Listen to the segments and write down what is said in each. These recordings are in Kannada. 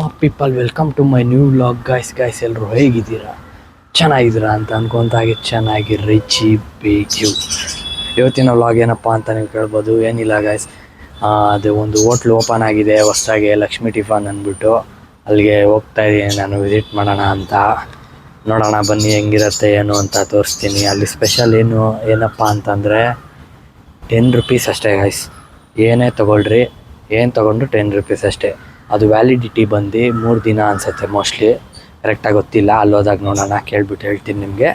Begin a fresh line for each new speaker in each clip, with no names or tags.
What's up people welcome to my new vlog guys guys ಎಲ್ಲರೂ ಹೇಗಿದ್ದೀರಾ? ಚೆನ್ನಾಗಿದ್ದೀರಾ ಅಂತ ಅನ್ಕೊತಾಗೆ ಚೆನ್ನಾಗಿ ರಿಚಿ, ಬೇಜು. ಇವತ್ತಿನ ವ್ಲಾಗ್ ಏನಪ್ಪ ಅಂತ ನೀವು ಕೇಳ್ಬೋದು. ಏನಿಲ್ಲ ಗಾಯ್ಸ್ ಅದು ಒಂದು ಹೋಟ್ಲು ಓಪನ್ ಆಗಿದೆ. ಹೊಸ್ದಾಗಿ ಲಕ್ಷ್ಮಿ ಟಿಫನ್ ಅಂದ್ಬಿಟ್ಟು ಅಲ್ಲಿಗೆ ಹೋಗ್ತಾ ಇದ್ದೀನಿ. ನಾನು ವಿಸಿಟ್ ಮಾಡೋಣ ಅಂತ. ನೋಡೋಣ, ಬನ್ನಿ, ಹೆಂಗಿರತ್ತೆ, ಏನು ಅಂತ ತೋರಿಸ್ತೀನಿ. ಅಲ್ಲಿ ಸ್ಪೆಷಲ್ ಏನು, ಏನಪ್ಪ ಅಂತಂದರೆ ಟೆನ್ ರುಪೀಸ್ ಅಷ್ಟೇ ಗಾಯ್ಸ್ ಏನೇ ತೊಗೊಳ್ರಿ. ಏನು ತೊಗೊಂಡ್ರು ಟೆನ್ ರುಪೀಸ್ ಅಷ್ಟೇ. ಅದು ವ್ಯಾಲಿಡಿಟಿ ಬಂದು ಮೂರು ದಿನ ಅನಿಸುತ್ತೆ ಮೋಸ್ಟ್ಲಿ ಕರೆಕ್ಟಾಗಿ ಗೊತ್ತಿಲ್ಲ, ಅಲ್ಲಿ ಹೋದಾಗ ನೋಡೋಣ ಕೇಳ್ಬಿಟ್ಟು ಹೇಳ್ತೀನಿ ನಿಮಗೆ.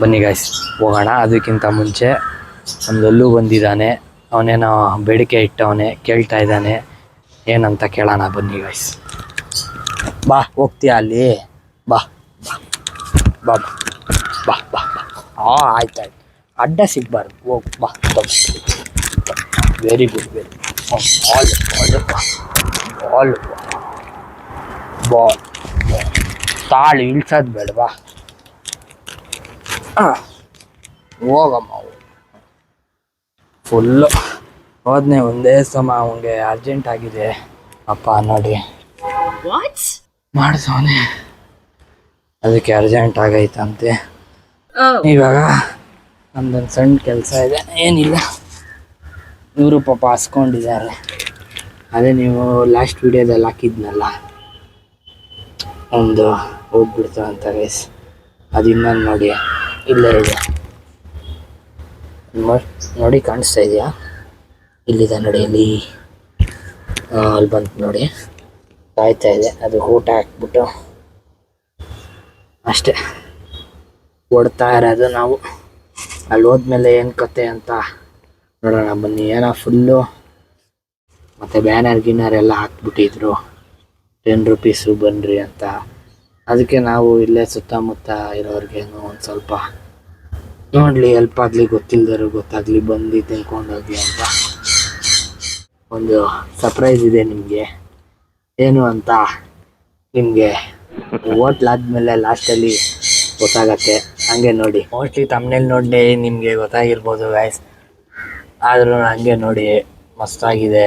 ಬನ್ನಿ ಗಾಯ್ಸ್ ಹೋಗೋಣ. ಅದಕ್ಕಿಂತ ಮುಂಚೆ ಒಂದಲ್ಲೂ ಬಂದಿದ್ದಾನೆ. ಅವನೇನೋ ಬೇಡಿಕೆ ಇಟ್ಟವನೇ, ಕೇಳ್ತಾ ಇದ್ದಾನೆ. ಏನಂತ ಕೇಳೋಣ ಬನ್ನಿ ಗಾಯ್ಸ್ ಬಾ, ಹೋಗ್ತೀಯ ಅಲ್ಲಿ? ಬಾ ಬಾ ಬಾ ಬಾ ಬಾ ಬಾ ಆಯ್ತು ಆಯ್ತು. ಅಡ್ಡ ಸಿಗ್ಬಾರ್ದು. ಹೋಗಿ, ಬಾ very good very all all ball. Ball. ತಾಳು ಇಳ್ಸೋದು ಬೇಡವಾ? ಹೋಗಮ್ಮ ಫುಲ್ಲು ಹೋದ್ನೆ ಒಂದೇ ಸಮ ಅವನಿಗೆ ಅರ್ಜೆಂಟ್ ಆಗಿದೆ. ಅಪ್ಪ ನೋಡಿ.
ಮಾಡಿಸೋನೆ
ಮಾಡಿಸವನೆ ಅದಕ್ಕೆ ಅರ್ಜೆಂಟ್ ಆಗೈತಂತೆ.
Oh.
ಇವಾಗ ನಮ್ದೊಂದು ಸಣ್ಣ ಕೆಲಸ ಇದೆ. ಏನಿಲ್ಲ. ನೂರು ಪಾಪ ಹಸ್ಕೊಂಡಿದ್ದಾರೆ ಅದೇ ನೀವು ಲಾಸ್ಟ್ ವಿಡಿಯೋದಲ್ಲಿ ಹಾಕಿದ್ನಲ್ಲ? ಒಂದು ಹೋಗ್ಬಿಡ್ತು ಅಂತ ಗೈಸ್ ಅದು ಇನ್ನೊಂದು ನೋಡಿ. ಇಲ್ಲೇ ಇದೆ. ನೋಡಿ ಕಾಣಿಸ್ತಾ ಇದೆಯಾ? ಇಲ್ಲಿದೆ ನೋಡಿ, ಇಲ್ಲಿ ಅಲ್ಲಿ ಬಂತು ನೋಡಿ. ಕಾಯ್ತಾ ಇದೆ. ಅದು ಊಟ ಹಾಕ್ಬಿಟ್ಟು ಅಷ್ಟೇ. ಓಡ್ತಾ ಇರೋದು ನಾವು. ಅಲ್ಲಿ ಹೋದ್ಮೇಲೆ ಏನು ಕತೆ ಅಂತ ನೋಡೋಣ ಬನ್ನಿ. ಏನೋ ಫುಲ್ಲು ಮತ್ತು ಬ್ಯಾನರ್ ಗಿನ್ನರ್ ಎಲ್ಲ ಹಾಕ್ಬಿಟ್ಟಿದ್ರು. ಟೆನ್ ರುಪೀಸು ಬನ್ನಿರಿ ಅಂತ. ಅದಕ್ಕೆ ನಾವು ಇಲ್ಲೇ ಸುತ್ತಮುತ್ತ ಇರೋರಿಗೇನು ಒಂದು ಸ್ವಲ್ಪ ನೋಡಲಿ ಹೆಲ್ಪ್ ಆಗಲಿ ಗೊತ್ತಿಲ್ಲದರು ಗೊತ್ತಾಗಲಿ, ಬಂದು ತಿಳ್ಕೊಂಡೋಗಿ ಅಂತ. ಒಂದು ಸರ್ಪ್ರೈಸ್ ಇದೆ ನಿಮಗೆ. ಏನು ಅಂತ ನಿಮಗೆ ಹೋಟ್ಲಾದ್ಮೇಲೆ ಲಾಸ್ಟಲ್ಲಿ ಗೊತ್ತಾಗತ್ತೆ. ಹಂಗೆ ನೋಡಿ. ಮೋಸ್ಟ್ಲಿ ತಮ್ಮನೇಲಿ ನೋಡಿ ನಿಮಗೆ ಗೊತ್ತಾಗಿರ್ಬೋದು ಗಾಯ್ಸ್ ಆದರೂ ಹಂಗೆ ನೋಡಿ ಮಸ್ತಾಗಿದೆ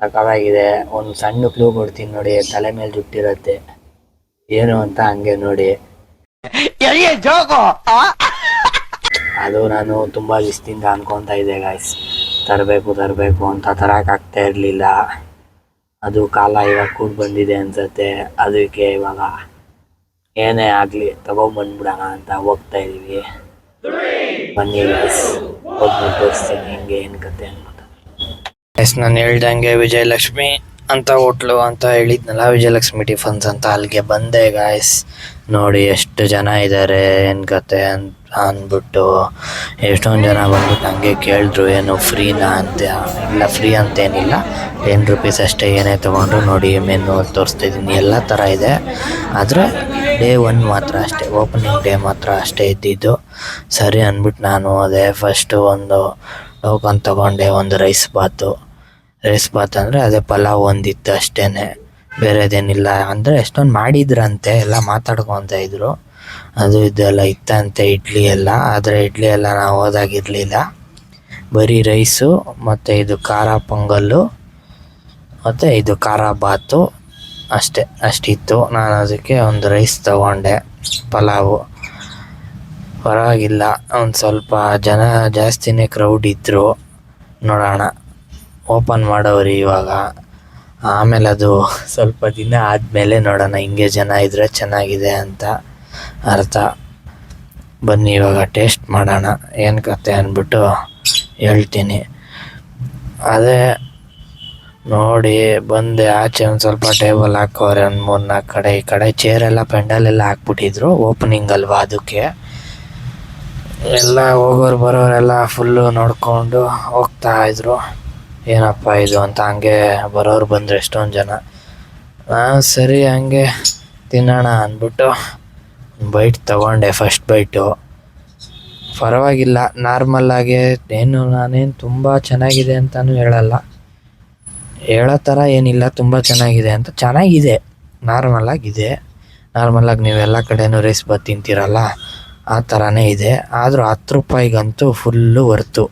ಸಕ್ಕತ್ತಾಗಿದೆ ಒಂದು ಸಣ್ಣ ಕ್ಲೂ ಕೊಡ್ತೀನಿ ನೋಡಿ ತಲೆ ಮೇಲೆ ಜುಟ್ಟಿರುತ್ತೆ. ಏನು ಅಂತ ಹಂಗೆ ನೋಡಿ. ಅದು ನಾನು ತುಂಬಾ ಇಷ್ಟಿಂದ ಅನ್ಕೊಂತ ಇದ್ದೆ ಗಾಯ್ಸ್ ತರಬೇಕು ತರಬೇಕು ಅಂತ ತರಕ್ಕಾಗ್ತಾ ಇರಲಿಲ್ಲ. ಅದು ಕಾಲ ಇವಾಗ ಕೂಡ ಬಂದಿದೆ ಅನ್ಸತ್ತೆ. ಅದಕ್ಕೆ ಇವಾಗ ಏನೇ ಆಗಲಿ ತಗೊಂಡ್ಬಂದ್ಬಿಡೋಣ ಅಂತ ಹೋಗ್ತಾ ಇದೀವಿ. ಬನ್ನಿ ಗಾಯ್ಸ್ ಹೋಗ್ಬಿಟ್ಟು ತೋರಿಸ್ತೀನಿ ಹೆಂಗೆ ಏನು ಕತೆ ಅನ್ಬಿಟ್ಟು ಎಸ್, ನಾನು ಹೇಳ್ದಂಗೆ ವಿಜಯಲಕ್ಷ್ಮಿ ಅಂತ ಹೋಟ್ಲು ಅಂತ ಹೇಳಿದ್ನಲ್ಲ, ವಿಜಯಲಕ್ಷ್ಮಿ ಟಿಫನ್ಸ್ ಅಂತ ಅಲ್ಲಿಗೆ ಬಂದೆ ಗಾಯ್ಸ್ ನೋಡಿ ಎಷ್ಟು ಜನ ಇದ್ದಾರೆ ಏನು ಕತೆ ಅಂತ ಅಂದ್ಬಿಟ್ಟು ಎಷ್ಟೊಂದು ಜನ ಬಂದ್ಬಿಟ್ಟು ಹಂಗೆ ಕೇಳಿದ್ರು, ಏನು ಫ್ರೀನಾ ಅಂತ? ಇಲ್ಲ, ಫ್ರೀ ಅಂತೇನಿಲ್ಲ. ಟೆನ್ ರುಪೀಸ್ ಅಷ್ಟೇ ಏನೇ ತೊಗೊಂಡ್ರು, ನೋಡಿ ಮೆನು ತೋರಿಸ್ತಿದ್ದೀನಿ ಎಲ್ಲ ಥರ ಇದೆ. ಆದರೆ ಡೇ ಒನ್ ಮಾತ್ರ ಅಷ್ಟೇ, ಓಪನಿಂಗ್ ಡೇ ಮಾತ್ರ ಅಷ್ಟೇ ಇದ್ದಿದ್ದು. ಸರಿ ಅಂದ್ಬಿಟ್ಟು ನಾನು ಅದೇ ಫಸ್ಟು ಒಂದು ಟೋಕನ್ ತೊಗೊಂಡೆ, ಒಂದು ರೈಸ್ ಬಾತು ರೈಸ್ ಬಾತ್ ಅಂದರೆ ಅದೇ ಪಲಾವ್ ಒಂದಿತ್ತು ಅಷ್ಟೇ ಬೇರೆದೇನಿಲ್ಲ. ಅಂದರೆ ಎಷ್ಟೊಂದು ಮಾಡಿದ್ರಂತೆ, ಎಲ್ಲ ಮಾತಾಡ್ಕೊತ ಇದ್ರು. ಅದು ಇದೆಲ್ಲ ಇತ್ತಂತೆ ಇಡ್ಲಿ ಎಲ್ಲ. ಆದರೆ ಇಡ್ಲಿ ಎಲ್ಲ ನಾವು ಹೋದಾಗಿರಲಿಲ್ಲ. ಬರೀ ರೈಸು, ಮತ್ತು ಇದು ಖಾರ ಪೊಂಗಲ್ಲು, ಮತ್ತು ಇದು ಖಾರ ಬಾತು ಅಷ್ಟೇ. ಅಷ್ಟಿತ್ತು. ನಾನು ಅದಕ್ಕೆ ಒಂದು ರೈಸ್ ತಗೊಂಡೆ, ಪಲಾವು. ಪರವಾಗಿಲ್ಲ. ಒಂದು ಸ್ವಲ್ಪ ಜನ ಜಾಸ್ತಿನೇ ಕ್ರೌಡ್ ಇದ್ದರು ನೋಡೋಣ. ಓಪನ್ ಮಾಡೋರಿ ಇವಾಗ. ಆಮೇಲೆ ಅದು ಸ್ವಲ್ಪ ದಿನ ಆದಮೇಲೆ ನೋಡೋಣ, ಹಿಂಗೆ ಜನ ಇದ್ದರೆ ಚೆನ್ನಾಗಿದೆ ಅಂತ ಅರ್ಥ. ಬನ್ನಿ ಇವಾಗ ಟೇಸ್ಟ್ ಮಾಡೋಣ, ಏನು ಕತೆ ಅಂದ್ಬಿಟ್ಟು ಹೇಳ್ತೀನಿ. ಅದೇ ನೋಡಿ, ಬಂದೆ ಆಚೆ ಒಂದು ಸ್ವಲ್ಪ ಟೇಬಲ್ ಹಾಕೋರೆ, ಒಂದು ಮೂರು ನಾಲ್ಕು ಕಡೆ, ಈ ಕಡೆ ಚೇರೆಲ್ಲ ಪೆಂಡಲೆಲ್ಲ ಹಾಕ್ಬಿಟ್ಟಿದ್ರು ಓಪನಿಂಗ್ ಅಲ್ವಾ ಅದಕ್ಕೆ. ಎಲ್ಲ ಹೋಗೋರು ಬರೋರೆಲ್ಲ ಫುಲ್ಲು ನೋಡಿಕೊಂಡು ಹೋಗ್ತಾ ಇದ್ರು. ಏನಪ್ಪ ಇದು ಅಂತ ಹಂಗೆ ಬರೋರು ಬಂದರು ಎಷ್ಟೊಂದು ಜನ. ಸರಿ, ಹಂಗೆ ತಿನ್ನೋಣ ಅಂದ್ಬಿಟ್ಟು ಬೈಟ್ ತಗೊಂಡೆ ಫಸ್ಟ್ ಬೈಟು ಪರವಾಗಿಲ್ಲ ನಾರ್ಮಲ್ಲಾಗೆ ಏನು, ನಾನೇನು ತುಂಬ ಚೆನ್ನಾಗಿದೆ ಅಂತಲೂ ಹೇಳಲ್ಲ. ಹೇಳೋ ಥರ ಏನಿಲ್ಲ, ತುಂಬ ಚೆನ್ನಾಗಿದೆ ಅಂತ. ಚೆನ್ನಾಗಿದೆ ನಾರ್ಮಲಾಗಿದೆ ನಾರ್ಮಲಾಗಿ ನೀವೆಲ್ಲ ಕಡೆನೂ ರೈಸ್ ಬತ್ತಿ ತಿಂತೀರಲ್ಲ, ಆ ಥರನೇ ಇದೆ. ಆದರೂ ಹತ್ತು ರೂಪಾಯಿಗಂತೂ ಫುಲ್ಲು ವರ್ತು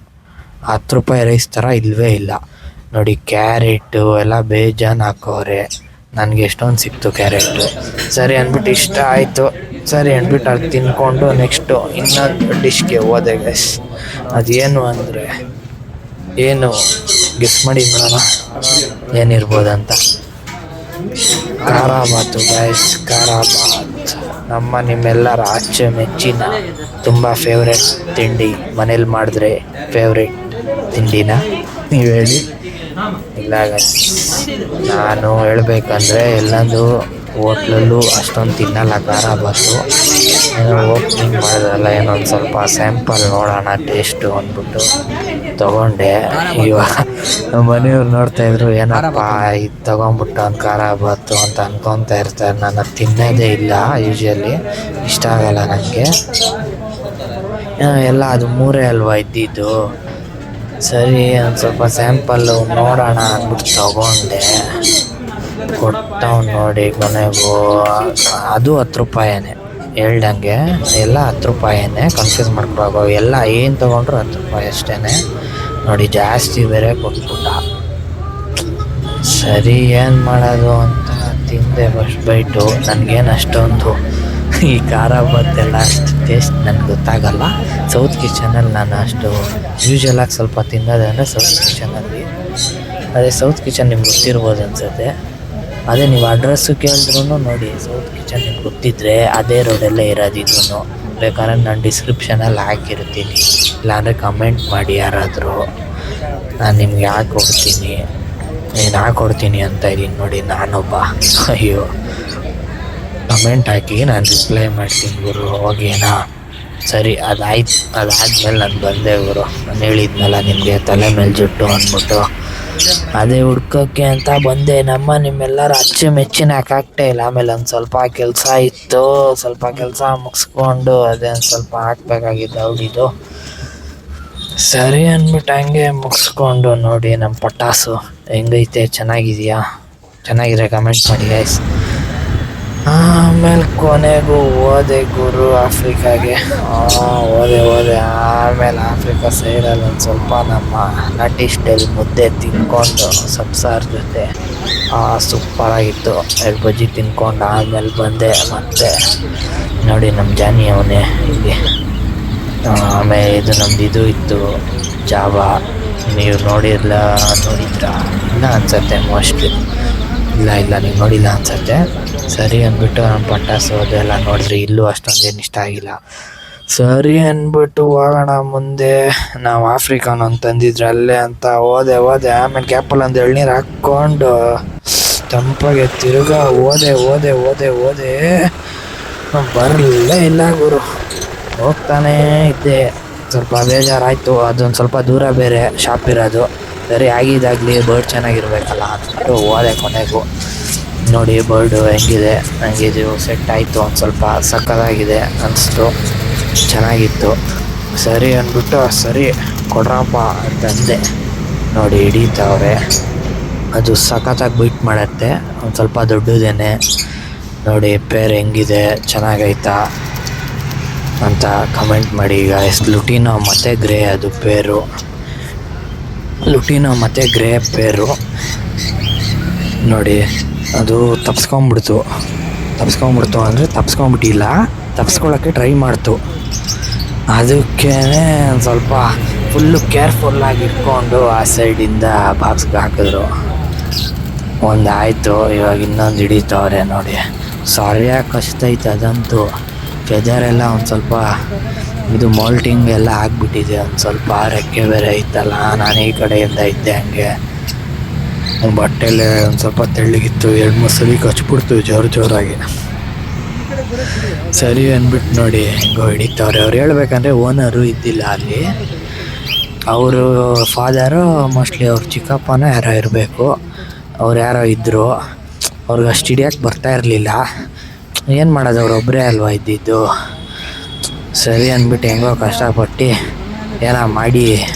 ಹತ್ತು ರೂಪಾಯಿ ರೈಸ್ ಥರ ಇಲ್ಲವೇ ಇಲ್ಲ. ನೋಡಿ ಕ್ಯಾರೆಟು ಎಲ್ಲ ಬೇಜಾನ್ ಹಾಕೋರೆ. ನನಗೆ ಎಷ್ಟೊಂದು ಸಿಕ್ತು ಕ್ಯಾರೆಟು ಸರಿ ಅಂದ್ಬಿಟ್ಟು ಇಷ್ಟ ಆಯಿತು. ಸರಿ ಅಂದ್ಬಿಟ್ಟು ಅದು ತಿನ್ಕೊಂಡು ನೆಕ್ಸ್ಟು ಇನ್ನೊಂದು ಡಿಶ್ಗೆ ಹೋದೆ ಗೈಸ್ ಅದೇನು ಅಂದರೆ, ಏನು ಗಿಫ್ಟ್ ಮಾಡಿ ನೋಡೋಣ. ಏನಿರ್ಬೋದಂತ. ಖಾರಾಬಾತು ಗೈಸ್ ಖಾರಾಬಾತ್. ನಮ್ಮ ನಿಮ್ಮೆಲ್ಲರ ಆಚೆ ಮೆಚ್ಚಿನ ತುಂಬ ಫೇವ್ರೆಟ್ ತಿಂಡಿ ಮನೇಲಿ ಮಾಡಿದ್ರೆ ಫೇವ್ರೆಟ್ ತಿಂಡಿನ? ನೀವು ಹೇಳಿ. ಇಲ್ಲ ನಾನು ಹೇಳ್ಬೇಕಂದ್ರೆ ಎಲ್ಲಂದು ಹೋಟ್ಲಲ್ಲೂ ಅಷ್ಟೊಂದು ತಿನ್ನಲ್ಲ, ಖಾರ ಬಾತು. ಓಪನಿಂಗ್ ಮಾಡಿದ್ರಲ್ಲ ಏನೋ ಒಂದು ಸ್ವಲ್ಪ ಸ್ಯಾಂಪಲ್ ನೋಡೋಣ ಟೇಸ್ಟು ಅಂದ್ಬಿಟ್ಟು ತಗೊಂಡೆ. ಇವಾಗ ನಮ್ಮ ಮನೆಯವ್ರು ನೋಡ್ತಾ ಇದ್ರು, ಏನಪ್ಪ, ಇದು ತಗೊಂಬಿಟ್ಟು ಒಂದು ಖಾರ ಬಾತು ಅಂತ ಅನ್ಕೊತಾ ಇರ್ತಾರೆ. ನಾನು ಅದು ತಿನ್ನೋದೇ ಇಲ್ಲ ಯೂಶಲಿ ಇಷ್ಟ ಆಗಲ್ಲ ನನಗೆ ಎಲ್ಲ ಅದು ಮೂರೇ ಅಲ್ವಾ ಇದ್ದಿದ್ದು. ಸರಿ, ಒಂದು ಸ್ವಲ್ಪ ಸ್ಯಾಂಪಲ್ಲು ನೋಡೋಣ ಅಂದ್ಬಿಟ್ಟು ತಗೊಂಡೆ. ಕೊಟ್ಟವ್ ನೋಡಿ ಕೊನೆಗೂ. ಅದು ಹತ್ತು ರೂಪಾಯಿನೇ. ಹೇಳ್ದಂಗೆ ಎಲ್ಲ ಹತ್ತು ರೂಪಾಯಿನೇ. ಕನ್ಫ್ಯೂಸ್ ಮಾಡ್ಕೊಳಗೋ ಎಲ್ಲ ಏನು ತೊಗೊಂಡ್ರು ಹತ್ತು ರೂಪಾಯಿ ಅಷ್ಟೇ ನೋಡಿ, ಜಾಸ್ತಿ ಬೇರೆ ಕೊಟ್ಬಿಟ್ಟ. ಸರಿ, ಏನು ಮಾಡೋದು ಅಂತ ತಿಂದೆ ಫಸ್ಟ್ ಬೈಟು ನನಗೇನು ಅಷ್ಟೊಂದು ಈ ಖಾರ ಬತ್ತೆಲ್ಲ ಅಷ್ಟು ಟೇಸ್ಟ್ ನನಗೆ ಗೊತ್ತಾಗಲ್ಲ. ಸೌತ್ ಕಿಚನಲ್ಲಿ ನಾನು ಅಷ್ಟು ಯೂಶ್ವಲಾಗಿ ಸ್ವಲ್ಪ ತಿನ್ನೋದೆ ಅಂದರೆ ಸೌತ್ ಕಿಚನಲ್ಲಿ ಅದೇ ಸೌತ್ ಕಿಚನ್ ನಿಮ್ಗೆ ಗೊತ್ತಿರ್ಬೋದು ಅನ್ಸುತ್ತೆ. ಅದೇ ನೀವು ಅಡ್ರೆಸ್ಸು ಕೇಳಿದ್ರು ನೋಡಿ ಸೌತ್ ಕಿಚನ್ ನಿಮ್ಗೆ ಗೊತ್ತಿದ್ರೆ ಅದೇ ರೋಡಲ್ಲೇ ಇರೋದಿದ್ರು ಬೇಕಾದ್ರೆ ನಾನು ಡಿಸ್ಕ್ರಿಪ್ಷನಲ್ಲಿ ಹಾಕಿರ್ತೀನಿ. ಇಲ್ಲಾಂದರೆ ಕಮೆಂಟ್ ಮಾಡಿ ಯಾರಾದರೂ. ನಾನು ನಿಮ್ಗೆ ಹಾಕೊಡ್ತೀನಿ ನೀನು ಕೊಡ್ತೀನಿ ಅಂತ ಇದ್ದೀನಿ ನೋಡಿ ನಾನೊಬ್ಬ. ಅಯ್ಯೋ. ಕಮೆಂಟ್ ಹಾಕಿ, ನಾನು ರಿಪ್ಲೈ ಮಾಡ್ತೀನಿ ಗುರು, ಹೋಗೇನಾ? ಸರಿ, ಅದಾಯ್ತು, ಅದಾದ್ಮೇಲೆ ನಾನು ಬಂದೆ ಗುರು. ನಾನು ಹೇಳಿದ್ನಲ್ಲ ನಿಮಗೆ, ತಲೆ ಮೇಲೆ ಜುಟ್ಟು ಅಂದ್ಬಿಟ್ಟು. ಅದೇ ಹುಡ್ಕೋಕ್ಕೆ ಅಂತ ಬಂದೆ. ನಮ್ಮ ನಿಮ್ಮೆಲ್ಲರ ಅಚ್ಚುಮೆಚ್ಚಿನ ಹಾಕಾಗ್ತಾ ಇಲ್ಲ? ಆಮೇಲೆ ಒಂದು ಸ್ವಲ್ಪ ಕೆಲಸ ಇತ್ತು. ಸ್ವಲ್ಪ ಕೆಲಸ ಮುಗಿಸ್ಕೊಂಡು ಅದೇ ಒಂದು ಸ್ವಲ್ಪ ಹಾಕ್ಬೇಕಾಗಿದ್ದು ಅವಳಿದು ಸರಿ ಅಂದ್ಬಿಟ್ಟು ಹಂಗೆ ಮುಗಿಸ್ಕೊಂಡು ನೋಡಿ ನಮ್ಮ ಪಟಾಸು. ಹೆಂಗೈತೆ? ಚೆನ್ನಾಗಿದೆಯಾ? ಚೆನ್ನಾಗಿದೆ ಕಮೆಂಟ್ ಮಾಡಿ ಗೈಸ್ ಆಮೇಲೆ ಕೊನೆಗೂ ಹೋದೆ ಗುರು ಆಫ್ರಿಕಾಗೆ. ಹೋದೆ ಹೋದೆ. ಆಮೇಲೆ ಆಫ್ರಿಕಾ ಸೈಡಲ್ಲಿ ಒಂದು ಸ್ವಲ್ಪ ನಮ್ಮ ನಟಿ ಸ್ಟೈಲ್ ಮುದ್ದೆ ತಿನ್ಕೊಂಡು ಸಬ್ಸಾರ್ ಜೊತೆ ಸೂಪರಾಗಿತ್ತು ಎರಡು ಬಜ್ಜಿ ತಿನ್ಕೊಂಡು ಆಮೇಲೆ ಬಂದೆ ಮತ್ತೆ ನೋಡಿ ನಮ್ಮ ಜಾನಿ ಅವನೇ ಇಲ್ಲಿ. ಆಮೇಲೆ ಇದು ನಮ್ದು ಇದು ಇತ್ತು, ಜಾವ. ನೀವು ನೋಡಿರಲ್ಲ ನೋಡಿದ್ರ? ಇಲ್ಲ ಅನ್ಸತ್ತೆ ಮೋಸ್ಟ್ಲಿ. ಇಲ್ಲ ಇಲ್ಲ, ನೀವು ನೋಡಿಲ್ಲ ಅನ್ಸತ್ತೆ. ಸರಿ ಅಂದ್ಬಿಟ್ಟು ನಮ್ಮ ಪಟ್ಟಾಸು ಅದೆಲ್ಲ ನೋಡಿದ್ರಿ ಇಲ್ಲೂ ಅಷ್ಟೊಂದೇನು ಇಷ್ಟ ಆಗಿಲ್ಲ. ಸರಿ ಅಂದ್ಬಿಟ್ಟು ಹೋಗೋಣ ಮುಂದೆ. ನಾವು ಆಫ್ರಿಕಾನ್ ಅಂತ ತಂದಿದ್ರೆ ಅಲ್ಲೇ ಅಂತ ಹೋದೆ ಹೋದೆ. ಆಮೇಲೆ ಕ್ಯಾಪಲ್ ಒಂದು ಎಳ್ನೀರು ಹಾಕ್ಕೊಂಡು ತಂಪಾಗೆ ತಿರುಗಾ ಓದೆ ಓದೆ ಓದೆ ಓದೆ ಬರಲೇ ಇಲ್ಲ ಗುರು. ಹೋಗ್ತಾನೇ ಇದ್ದೆ. ಸ್ವಲ್ಪ ಬೇಜಾರಾಯಿತು. ಅದೊಂದು ಸ್ವಲ್ಪ ದೂರ ಬೇರೆ ಶಾಪ್ ಇರೋದು. ಸರಿ ಆಗಿದ್ದಾಗಲಿ ಬರ್ಡ್ ಚೆನ್ನಾಗಿರ್ಬೇಕಲ್ಲ ಅಂದ್ಬಿಟ್ಟು ಹೋದೆ ಕೊನೆಗೂ. ನೋಡಿ ಬರ್ಡು ಹೆಂಗಿದೆ ನನಗೆ ಇದು ಸೆಟ್ ಆಯಿತು ಒಂದು ಸ್ವಲ್ಪ ಸಕ್ಕದಾಗಿದೆ ಅನಿಸ್ತು, ಚೆನ್ನಾಗಿತ್ತು. ಸರಿ ಅಂದ್ಬಿಟ್ಟು, ಸರಿ, ಕೊಡ್ರಪ್ಪ ಅಂತಂದೆ ನೋಡಿ ಹಿಡಿತಾವ್ರೆ ಅದು ಸಖತ್ತಾಗಿ ಬೀಟ್ ಮಾಡುತ್ತೆ, ಒಂದು ಸ್ವಲ್ಪ ದೊಡ್ಡದೇನೆ. ನೋಡಿ, ಪೇರ್ ಹೆಂಗಿದೆ, ಚೆನ್ನಾಗೈತಾ ಅಂತ ಕಮೆಂಟ್ ಮಾಡಿ. ಈಗ ಎಷ್ಟು ಲುಟಿನೋ ಮತ್ತು ಗ್ರೇ ಅದು ಪೇರು. ಲುಟಿನೋ ಮತ್ತು ಗ್ರೇ ಪೇರು. ನೋಡಿ ಅದು ತಪ್ಸ್ಕೊಂಬಿಡ್ತು. ತಪ್ಸ್ಕೊಂಬಿಡ್ತು ಅಂದರೆ ತಪ್ಸ್ಕೊಂಬಿಟ್ಟಿಲ್ಲ. ತಪ್ಸ್ಕೊಳ್ಳೋಕ್ಕೆ ಟ್ರೈ ಮಾಡ್ತು. ಅದಕ್ಕೆ ಒಂದು ಸ್ವಲ್ಪ ಫುಲ್ಲು ಕೇರ್ಫುಲ್ಲಾಗಿ ಇಟ್ಕೊಂಡು ಆ ಸೈಡಿಂದ ಬಾಕ್ಸ್ಗೆ ಹಾಕಿದ್ರು. ಒಂದು ಆಯಿತು, ಇವಾಗ ಇನ್ನೊಂದು ಹಿಡಿತವ್ರೆ ನೋಡಿ. ಸಾರಿಯಾಗಿ ಕಷ್ಟ ಐತೆ ಅದಂತೂ. ಫೆದರೆಲ್ಲ ಒಂದು ಸ್ವಲ್ಪ ಇದು ಮೋಲ್ಟಿಂಗ್ ಎಲ್ಲ ಆಗಿಬಿಟ್ಟಿದೆ. ಒಂದು ಸ್ವಲ್ಪ ರೆಕ್ಕೆ ಬೇರೆ ಐತಲ್ಲ ನಾನು ಈ ಕಡೆಯಿಂದ ಇದ್ದೆ ಹಂಗೆ. ಬಟ್ಟೆಲೆ ಒಂದು ಸ್ವಲ್ಪ ತೆಳ್ಳಗಿತ್ತು, ಎರಡು ಮೂರು ಸಲ ಕಚ್ಬಿಡ್ತು ಜೋರು ಜೋರಾಗಿ. ಸರಿ ಅಂದ್ಬಿಟ್ಟು ನೋಡಿ ಹೆಂಗೋ ಹಿಡಿತವ್ರೆ. ಅವ್ರು ಹೇಳ್ಬೇಕಂದ್ರೆ ಓನರು ಇದ್ದಿಲ್ಲ ಅಲ್ಲಿ. ಅವರು ಫಾದರು ಮೋಸ್ಟ್ಲಿ ಅವ್ರ ಚಿಕ್ಕಪ್ಪನ ಯಾರೋ ಇರಬೇಕು. ಅವ್ರು ಯಾರೋ ಇದ್ದರು ಅವ್ರಿಗೆ ಅಷ್ಟು ಹಿಡಿಯೋಕೆ ಬರ್ತಾ ಇರಲಿಲ್ಲ. ಏನು ಮಾಡೋದು, ಅವ್ರು ಒಬ್ಬರೇ ಅಲ್ವಾ ಇದ್ದಿದ್ದು? ಸರಿ ಅಂದ್ಬಿಟ್ಟು ಹೆಂಗೋ ಕಷ್ಟಪಟ್ಟು ಏನೋ ಮಾಡಿ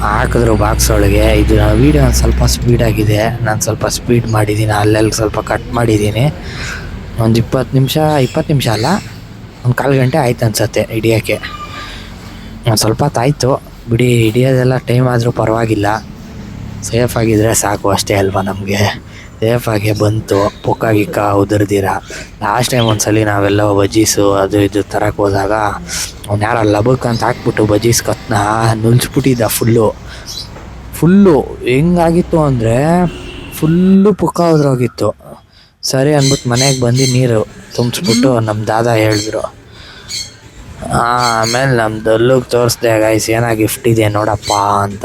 ಹಾಕಿದ್ರು ಬಾಕ್ಸ್ ಒಳಗೆ. ಇದು ವೀಡಿಯೋ ಒಂದು ಸ್ವಲ್ಪ ಸ್ಪೀಡಾಗಿದೆ ನಾನು ಸ್ವಲ್ಪ ಸ್ಪೀಡ್ ಮಾಡಿದ್ದೀನಿ ಅಲ್ಲೆಲ್ಲಿ ಸ್ವಲ್ಪ ಕಟ್ ಮಾಡಿದ್ದೀನಿ ಒಂದು ಇಪ್ಪತ್ತು ನಿಮಿಷ ಇಪ್ಪತ್ತು ನಿಮಿಷ ಅಲ್ಲ? ಒಂದು ಕಾಲು ಗಂಟೆ ಆಯ್ತು ಅನ್ಸತ್ತೆ ಹಿಡಿಯೋಕ್ಕೆ. ಒಂದು ಸ್ವಲ್ಪ ತಾಯ್ತು ಬಿಡಿ, ಹಿಡಿಯೋದೆಲ್ಲ ಟೈಮ್ ಆದರೂ ಪರವಾಗಿಲ್ಲ. ಸೇಫ್ ಆಗಿದ್ರೆ ಸಾಕು ಅಷ್ಟೇ ಅಲ್ವಾ ನಮಗೆ? ಸೇಫಾಗೆ ಬಂತು ಪುಕ್ಕ ಗಿಕ್ಕ ಉದುರ್ದಿರ ಲಾಸ್ಟ್ ಟೈಮ್ ಒಂದ್ಸಲಿ ನಾವೆಲ್ಲ ಬಜ್ಜೀಸು ಅದು ಇದು ತರಕ್ಕೆ ಹೋದಾಗ, ಅವ್ನು ಯಾರ ಲಬಕ್ ಅಂತ ಹಾಕ್ಬಿಟ್ಟು ಬಜ್ಜೀಸ್ ಕತ್ನ ನುಂಚ್ಬಿಟ್ಟಿದ್ದ ಫುಲ್ಲು ಫುಲ್ಲು ಹೆಂಗಾಗಿತ್ತು ಅಂದರೆ ಫುಲ್ಲು ಪುಕ್ಕ ಉದ್ರೋಗಿತ್ತು ಸರಿ ಅಂದ್ಬಿಟ್ಟು ಮನೆಗೆ ಬಂದು ನೀರು ತುಂಬಿಸ್ಬಿಟ್ಟು ನಮ್ಮ ದಾದಾ ಹೇಳಿದ್ರು. ಆಮೇಲೆ ನಮ್ಮ ದಲ್ಲುಗೆ ತೋರಿಸ್ದೆ ಗೈಸ್ ಏನೋ ಗಿಫ್ಟ್ ಇದೆ ನೋಡಪ್ಪ ಅಂತ.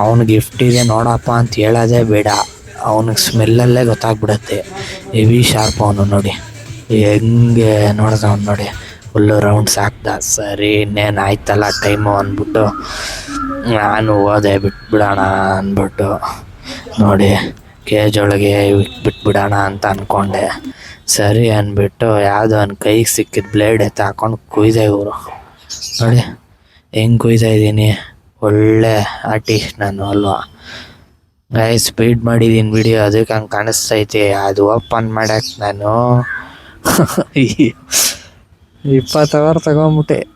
ಅವನು ಗಿಫ್ಟ್ ಇದೆ ನೋಡಪ್ಪ ಅಂತ ಹೇಳೋದೇ ಬೇಡ. ಅವನಿಗೆ ಸ್ಮೆಲ್ಲಲ್ಲೇ ಗೊತ್ತಾಗ್ಬಿಡತ್ತೆ. ಹೆವಿ ಶಾರ್ಪ್ ಅವನು ನೋಡಿ. ಹೆಂಗೆ ನೋಡಿದ ಅವ್ನು ನೋಡಿ. ಫುಲ್ಲು ರೌಂಡ್ಸ್ ಹಾಕ್ದ ಸರಿ, ಇನ್ನೇನು ಆಯ್ತಲ್ಲ ಟೈಮು ಅಂದ್ಬಿಟ್ಟು ನಾನು ಹೋದೆ, ಬಿಟ್ಬಿಡೋಣ ಅಂದ್ಬಿಟ್ಟು ನೋಡಿ. ಕೇಜ್ ಒಳಗೆ ಬಿಟ್ಬಿಡೋಣ ಅಂತ ಅಂದ್ಕೊಂಡೆ ಸರಿ ಅಂದ್ಬಿಟ್ಟು ಯಾವುದೋ ಒಂದು ಕೈಗೆ ಸಿಕ್ಕಿದ ಬ್ಲೇಡ್ ಎತ್ತ ಹಾಕೊಂಡು ಕುಯ್ದೆ ಇವರು. ನೋಡಿ, ಹೆಂಗೆ ಕುಯ್ತಾ ಒಳ್ಳೆ ಆರ್ಟಿಸ್ಟ್ ನಾನು ಅಲ್ವಾ. ಸ್ಪೀಡ್ ಮಾಡಿದ್ದೀನಿ ವಿಡಿಯೋ ಅದಕ್ಕೆ ಹಂಗೆ ಕಾಣಿಸ್ತೈತಿ? ಅದು ಓಪನ್ ಮಾಡಕ್ಕೆ ನಾನು. ಇಪ್ಪತ್ತು ಅವರ್ ತಗೊಂಬಿಟ್ಟೆ.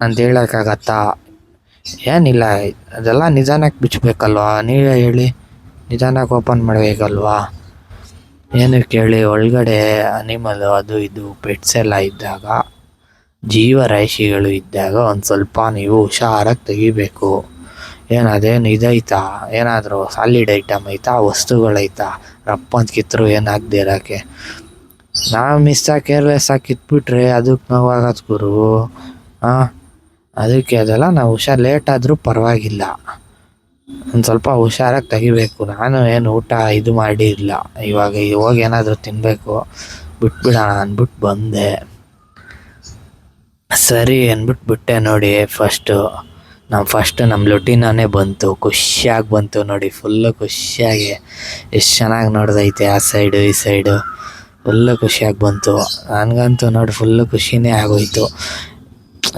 ಅಂತ ಹೇಳೋಕ್ಕಾಗತ್ತಾ? ಏನಿಲ್ಲ, ಅದೆಲ್ಲ ನಿಧಾನಕ್ಕೆ ಬಿಚ್ಚಬೇಕಲ್ವಾ ನೀವೇ ಹೇಳಿ. ನಿಧಾನಕ್ಕೆ ಓಪನ್ ಮಾಡಬೇಕಲ್ವಾ? ಏನು ಕೇಳಿ, ಒಳಗಡೆ ಅನಿಮಲು ಅದು ಇದು ಪೆಟ್ಸ್ ಎಲ್ಲ ಇದ್ದಾಗ, ಜೀವರಾಶಿಗಳು ಇದ್ದಾಗ ಒಂದು ಸ್ವಲ್ಪ ನೀವು ಹುಷಾರಾಗಿ ತೆಗಿಬೇಕು. ಏನು ಇದೈತಾ? ಏನಾದರೂ ಸಾಲಿಡ್ ಐಟಮ್ ಐತಾ? ವಸ್ತುಗಳೈತಾ? ರಪ್ಪ ಅಂತ ಕಿತ್ತರು ಏನಾಗದೆ ಇರೋಕ್ಕೆ ನಾವು ಮಿಸ್ಸಾಗಿ ಕೇರ್ಲೆಸ್ ಆಗಿ ಕಿತ್ಬಿಟ್ರೆ ಅದಕ್ಕೆ ನೋವಾಗತ್ತೆ ಗುರು. ಹಾಂ ಅದಕ್ಕೆ ಅದೆಲ್ಲ ನಾವು ಹುಷಾರು ಲೇಟ್ ಆದರೂ ಪರವಾಗಿಲ್ಲ. ಒಂದು ಸ್ವಲ್ಪ ಹುಷಾರಾಗಿ ತೆಗಿಬೇಕು. ನಾನು ಏನು ಊಟ ಇದು ಮಾಡಿರಲಿಲ್ಲ ಇವಾಗ ಇವಾಗ ಏನಾದರೂ ತಿನ್ನಬೇಕು ಬಿಟ್ಬಿಡೋಣ ಅಂದ್ಬಿಟ್ಟು ಬಂದೆ. ಸರಿ ಅಂದ್ಬಿಟ್ಟು ಬಿಟ್ಟೆ ನೋಡಿ ಫಸ್ಟು ನಮ್ಮ ಫಸ್ಟ್ ನಮ್ಮ ಲೊಟಿನಾನೇ ಬಂತು, ಖುಷಿಯಾಗಿ ಬಂತು ನೋಡಿ ಫುಲ್ಲು ಖುಷಿಯಾಗಿ. ಎಷ್ಟು ಚೆನ್ನಾಗಿ ನೋಡ್ದೈತೆ ಆ ಸೈಡು ಈ ಸೈಡು ಫುಲ್ಲು ಖುಷಿಯಾಗಿ ಬಂತು. ನನಗಂತೂ ನೋಡಿ ಫುಲ್ಲು ಖುಷಿನೇ ಆಗೋಯ್ತು.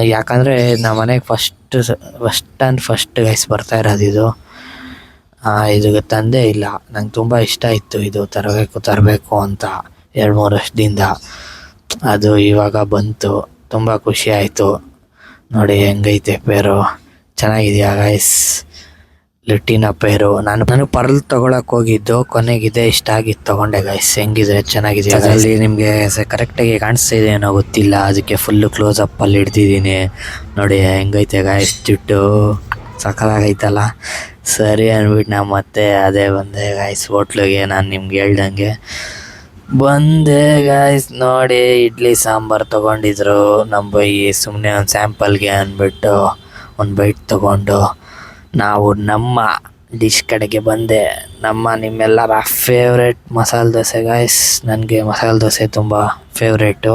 ಯಾಕಂದರೆ ನಮ್ಮ ಮನೆಗೆ first first and first guys ಬರ್ತಾ ಇರೋದು ಇದು. ಇದು ತಂದೆ ಇಲ್ಲ. ನಂಗೆ ತುಂಬ ಇಷ್ಟ ಇತ್ತು ಇದು ತರಬೇಕು ತರಬೇಕು ಅಂತ ಎರಡು ಮೂರು ವರ್ಷದಿಂದ. ಅದು ಇವಾಗ ಬಂತು. ತುಂಬ ಖುಷಿ ಆಯಿತು. ನೋಡಿ ಹೆಂಗೈತೆ ಪೇರು ಚೆನ್ನಾಗಿದೆಯಾ ಗಾಯ್ಸ್ ಲಿಟ್ಟಿನ ಪೇರು. ನಾನು ನಾನು ಪರ್ಲ್ ತೊಗೊಳಕ್ಕೆ ಹೋಗಿದ್ದು ಕೊನೆಗಿದೆ ಇಷ್ಟ ಆಗಿತ್ತು ತೊಗೊಂಡೆ ಗಾಯ್ಸ್ ಹೆಂಗಿದೆ ಚೆನ್ನಾಗಿದೆ ಅದರಲ್ಲಿ ನಿಮಗೆ ಕರೆಕ್ಟಾಗಿ ಕಾಣಿಸ್ತಿದೆ ಏನೋ ಗೊತ್ತಿಲ್ಲ. ಅದಕ್ಕೆ ಫುಲ್ಲು ಕ್ಲೋಸ್ ಅಪ್ಪಲ್ಲಿ ಹಿಡ್ದಿದ್ದೀನಿ ನೋಡಿ ಹೆಂಗೈತೆ ಗಾಯ್ಸ್ ಜುಟ್ಟು ಸಕಲಾಗೈತಲ್ಲ ಸರಿ ಅಂದ್ಬಿಟ್ಟು ನಾ ಮತ್ತೆ ಅದೇ ಬಂದೆ ಗಾಯ್ಸ್ ಹೋಟ್ಲಿಗೆ ನಾನು ನಿಮ್ಗೆ ಹೇಳ್ದಂಗೆ. ಬಂದೆ ಗಾಯ್ಸ್ ನೋಡಿ ಇಡ್ಲಿ ಸಾಂಬಾರು ತೊಗೊಂಡಿದ್ರು. ನಮ್ಮ ಬೈ ಸುಮ್ಮನೆ ಒಂದು ಸ್ಯಾಂಪಲ್ಗೆ ಅಂದ್ಬಿಟ್ಟು ಒಂದು ಬೈಟ್ ತಗೊಂಡು ನಾವು ನಮ್ಮ ಡಿಶ್ ಕಡೆಗೆ ಬಂದೆ. ನಮ್ಮ ನಿಮ್ಮೆಲ್ಲರ ಫೇವ್ರೆಟ್ ಮಸಾಲೆ ದೋಸೆ ಗಾಯ್ಸ್ ನನಗೆ ಮಸಾಲೆ ದೋಸೆ ತುಂಬ ಫೇವ್ರೇಟು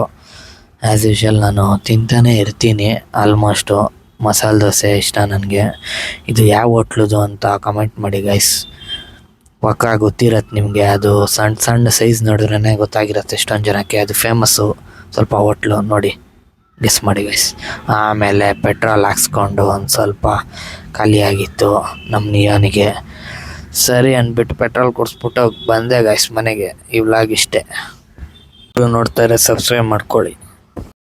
ಆ್ಯಸ್ ಯೂಶಲ್ ನಾನು ತಿಂತಾನೆ ಇರ್ತೀನಿ. ಆಲ್ಮೋಸ್ಟು ಮಸಾಲೆ ದೋಸೆ ಇಷ್ಟ ನನಗೆ. ಇದು ಯಾವ ಹೋಟ್ಲದು ಅಂತ ಕಮೆಂಟ್ ಮಾಡಿ ಗೈಸ್ ಪಕ್ಕ ಗೊತ್ತಿರತ್ತೆ ನಿಮಗೆ. ಅದು ಸಣ್ಣ ಸಣ್ಣ ಸೈಜ್ ನೋಡಿದ್ರೇ ಗೊತ್ತಾಗಿರತ್ತೆ ಎಷ್ಟೊಂದು ಜನಕ್ಕೆ. ಅದು ಫೇಮಸ್ಸು ಸ್ವಲ್ಪ ಹೋಟ್ಲು ನೋಡಿ. ಗೆಸ್ ಮಾಡಿ ಗೈಸ್ ಆಮೇಲೆ ಪೆಟ್ರೋಲ್ ಹಾಕ್ಸ್ಕೊಂಡು ಒಂದು ಸ್ವಲ್ಪ ಖಾಲಿಯಾಗಿತ್ತು ನಮ್ಮ ನಿಯೋನಿಗೆ. ಸರಿ ಅಂದ್ಬಿಟ್ಟು ಪೆಟ್ರೋಲ್ ಕೊಡಿಸ್ಬಿಟ್ಟು ಬಂದೆ ಗೈಸ್ ಮನೆಗೆ. ಈ ವ್ಲಾಗ್ ನೋಡ್ತಾರೆ ಸಬ್ಸ್ಕ್ರೈಬ್ ಮಾಡ್ಕೊಳ್ಳಿ.